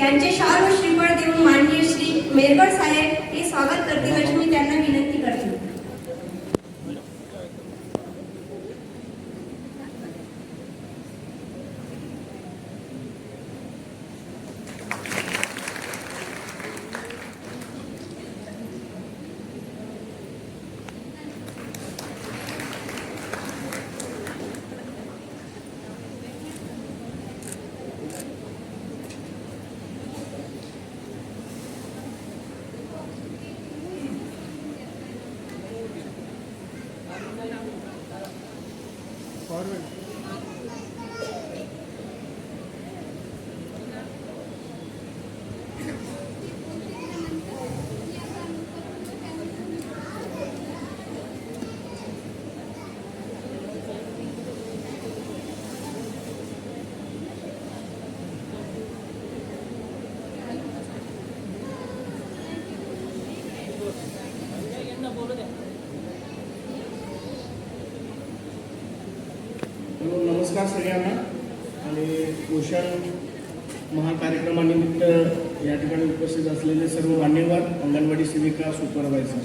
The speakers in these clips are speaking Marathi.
यांचे शाल व श्रीफळ देऊन माननीय श्री मेरगड साहेब हे स्वागत करतील अशी मी त्यांना विनंती पॉवर हॅलो नमस्कार सगळ्यांना. आणि पोषण महाकार्यक्रमानिमित्त या ठिकाणी उपस्थित असलेले सर्व मान्यवर अंगणवाडी सेविका सुपरवायझर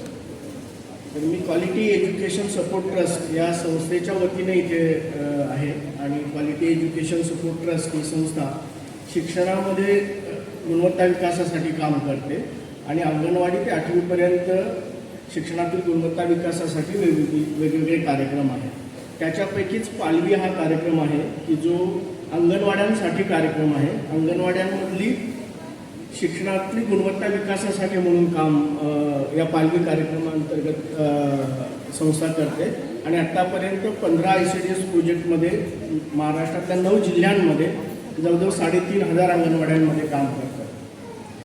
तर मी क्वालिटी एज्युकेशन सपोर्ट ट्रस्ट या संस्थेच्या वतीने इथे आहे. आणि क्वालिटी एज्युकेशन सपोर्ट ट्रस्ट ही संस्था शिक्षणामध्ये गुणवत्ता विकासासाठी काम करते. आणि अंगणवाडी ते आठवीपर्यंत शिक्षणातील गुणवत्ता विकासासाठी वेगवेगळी वेगवेगळे कार्यक्रम आहेत. त्याच्यापैकीच पालवी हा कार्यक्रम आहे की जो अंगणवाड्यांसाठी कार्यक्रम आहे. अंगणवाड्यांमधली शिक्षणातली गुणवत्ता विकासासाठी म्हणून काम या पालवी कार्यक्रमांतर्गत संस्था करते. आणि आत्तापर्यंत पंधरा आय सी डी एस प्रोजेक्टमध्ये महाराष्ट्रातल्या नऊ जिल्ह्यांमध्ये जवळजवळ साडेतीन हजार अंगणवाड्यांमध्ये काम करतात.